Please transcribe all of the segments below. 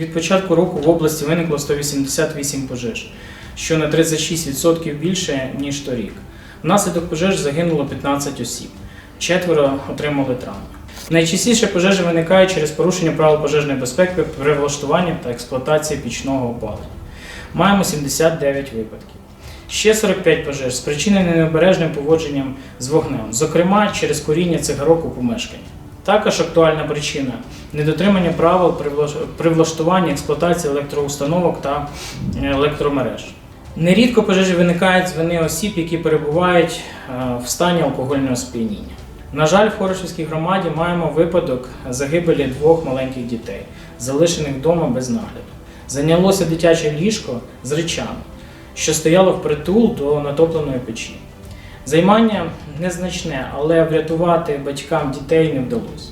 Від початку року в області виникло 188 пожеж, що на 36% більше, ніж торік. Внаслідок пожеж загинуло 15 осіб, четверо отримали травми. Найчастіше пожежі виникають через порушення правил пожежної безпеки при влаштуванні та експлуатації пічного опалення. Маємо 79 випадків. Ще 45 пожеж спричинені необережним поводженням з вогнем, зокрема через куріння цигарок у помешканні. Також актуальна причина недотримання правил при влаш- влаштуванні експлуатації електроустановок та е, електромереж. Нерідко пожежі виникають з вини осіб, які перебувають е, в стані алкогольного сп'яніння. На жаль, в Хорошівській громаді маємо випадок загибелі двох маленьких дітей, залишених вдома без нагляду. Зайнялося дитяче ліжко з речами, що стояло впритул до натопленої печі. Займання незначне, але врятувати батькам дітей не вдалося.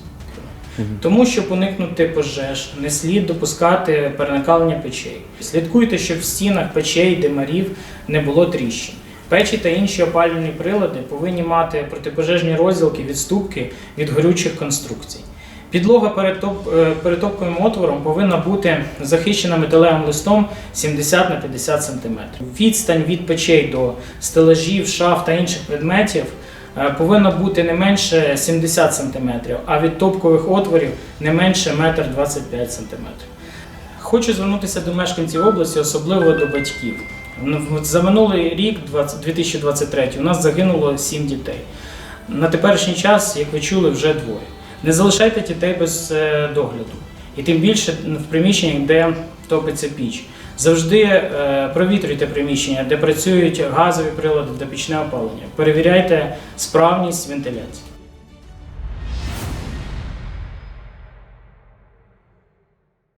Тому, щоб уникнути пожеж, не слід допускати перенакалення печей. Слідкуйте, щоб в стінах печей, димарів не було тріщин. Печі та інші опалювальні прилади повинні мати протипожежні розділки, відступки від горючих конструкцій. Підлога перед, е, перед топковим отвором повинна бути захищена металевим листом 70 на 50 см. Відстань від печей до стелажів, шаф та інших предметів е, повинна бути не менше 70 см, а від топкових отворів не менше 1,25 см. Хочу звернутися до мешканців області, особливо до батьків. За минулий рік, 2023, у нас загинуло 7 дітей. На теперішній час, як ви чули, вже двоє. Не залишайте дітей без е, догляду. І тим більше в приміщеннях, де топиться піч. Завжди е, провітрюйте приміщення, де працюють газові прилади та пічне опалення. Перевіряйте справність вентиляції.